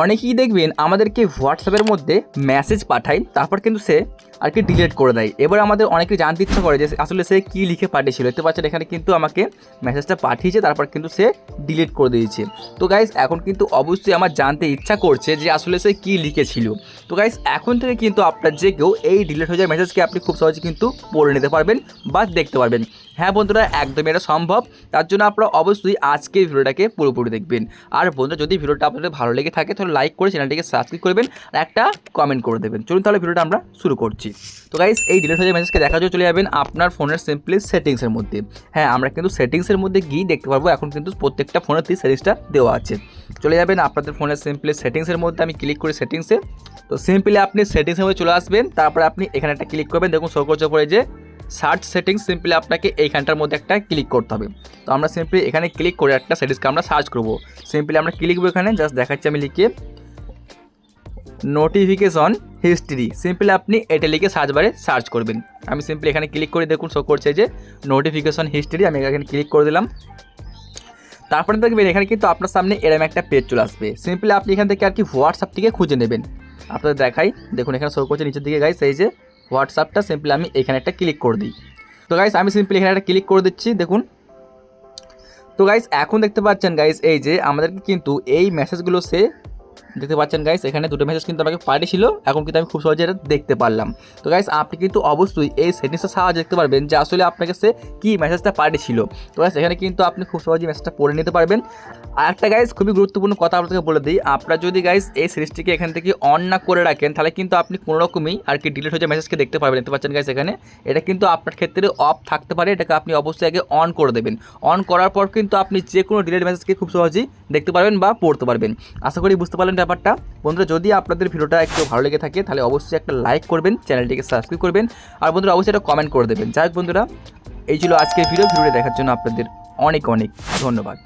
অনেকেই দেখবেন আমাদেরকে হোয়াটসঅ্যাপের মধ্যে মেসেজ পাঠায়, তারপর কিন্তু সে আর কি ডিলিট করে দেয়। এবার আমাদের অনেকে জানতে ইচ্ছা করে যে আসলে সে কী লিখে পাঠিয়েছিল। দেখতে পাচ্ছেন এখানে কিন্তু আমাকে মেসেজটা পাঠিয়েছে, তারপর কিন্তু সে ডিলিট করে দিয়েছে। তো গাইজ এখন কিন্তু অবশ্যই আমার জানতে ইচ্ছা করছে যে আসলে সে কী লিখেছিল। তো গাইজ এখন থেকে কিন্তু আপনার যে কেউ এই ডিলিট হয়ে যাওয়া মেসেজকে আপনি খুব সহজে কিন্তু পড়ে নিতে পারবেন বা দেখতে পারবেন। হ্যাঁ বন্ধুরা, একদমই এটা সম্ভব। তার জন্য আপনারা অবশ্যই আজকের ভিডিওটাকে পুরোপুরি দেখবেন। আর বন্ধুরা, যদি ভিডিওটা আপনাদের ভালো লেগে থাকে, তাহলে লাইক করে চ্যানেলটিকে সাবস্ক্রাইব করবেন আর একটা কমেন্ট করে দেবেন। চলুন তাহলে ভিডিওটা আমরা শুরু করছি। তো গাইস এই ডিলিট হয়ে মেসেজকে দেখার জন্য চলে যাবেন আপনার ফোনের সিম্পলি সেটিংসের মধ্যে। হ্যাঁ আমরা কিন্তু সেটিংসের মধ্যে গিয়ে দেখতে পারব, এখন কিন্তু প্রত্যেকটা ফোনের ফোনেতেই সেটিংসটা দেওয়া আছে। চলে যাবেন আপনাদের ফোনের সিম্পলি সেটিংসের মধ্যে, আমি ক্লিক করি সেটিংসে তো সিম্পলি আপনি সেটিংসের মধ্যে চলে আসবেন, তারপরে আপনি এখানে একটা ক্লিক করবেন। দেখুন শো করছে পরে যে সার্চ সেটিংস সিম্পলি আপনাকে এইখানটার মধ্যে একটা ক্লিক করতে হবে। তো আমরা সিম্পলি এখানে ক্লিক করে একটা সেটিংসকে আমরা সার্চ করব। সিম্পলি আমরা ক্লিক করব এখানে, জাস্ট দেখাচ্ছি আমি লিখে। নোটিফিকেশন হিস্ট্রি, সিম্পলি আপনি এটা লিখে সার্চ বারে সার্চ করবেন। আমি সিম্পলি এখানে ক্লিক করে দেখুন শো করছে যে নোটিফিকেশন হিস্ট্রি, আমি এখানে ক্লিক করে দিলাম। তারপরে দেখবেন এখানে কিন্তু আপনার সামনে এরম একটা পেজ চলে আসবে। সিম্পলি আপনি এখান থেকে আর কি হোয়াটসঅ্যাপটিকে খুঁজে নেবেন। আপনাদের দেখাই, দেখুন এখানে শো করছে নিচের দিকে গাইস সেই যে হোয়াটসঅ্যাপটা সিম্পলি আমি এখানে একটা ক্লিক করে দিই। তো গাইস আমি সিম্পলি এখানে একটা ক্লিক করে দিচ্ছি, দেখুন। তো গাইস এখন দেখতে পাচ্ছেন গাইস এই যে আমাদেরকে কিন্তু এই মেসেজগুলো সে দেখতে পাচ্ছেন গাইস এখানে দুটো মেসেজ কিন্তু আমাকে পাঠিয়েছিল এখন কিন্তু আমি খুব সহজে এটা দেখতে পারলাম। তো গাইস আপনি কিন্তু অবশ্যই এই সেটিংসের সাহায্যে দেখতে পারবেন যে আসলে আপনাকে সে কী মেসেজটা পাঠিয়েছিল তো গাইস এখানে কিন্তু আপনি খুব সহজেই মেসেজটা পড়ে নিতে পারবেন। আর একটা গাইস খুবই গুরুত্বপূর্ণ কথা আপনাকে বলে দিই। আপনারা যদি গাইস এই সিরিজটিকে এখান থেকে অন না করে রাখেন, তাহলে কিন্তু আপনি কোনো রকমই আর কি ডিলিট হয়ে মেসেজকে দেখতে পারবেন। দেখতে পাচ্ছেন গাইস এখানে? এটা কিন্তু আপনার ক্ষেত্রে অফ থাকতে পারে। এটাকে আপনি অবশ্যই আগে অন করে দেবেন। অন করার পর কিন্তু আপনি যে কোনো ডিলিট মেসেজকে খুব সহজেই দেখতে পারবেন বা পড়তে পারবেন। আশা করি বুঝতে পারলেন ব্যাপারটা। বন্ধুরা, যদি আপনাদের ভিডিওটা একটু ভালো লেগে থাকে, তাহলে অবশ্যই একটা লাইক করবেন, চ্যানেলটিকে সাবস্ক্রাইব করবেন, আর বন্ধুরা, অবশ্যই একটা কমেন্ট করে দেবেন। যাই হোক বন্ধুরা, এই ছিল আজকের ভিডিও ভিডিওটা দেখার জন্য আপনাদের অনেক অনেক ধন্যবাদ।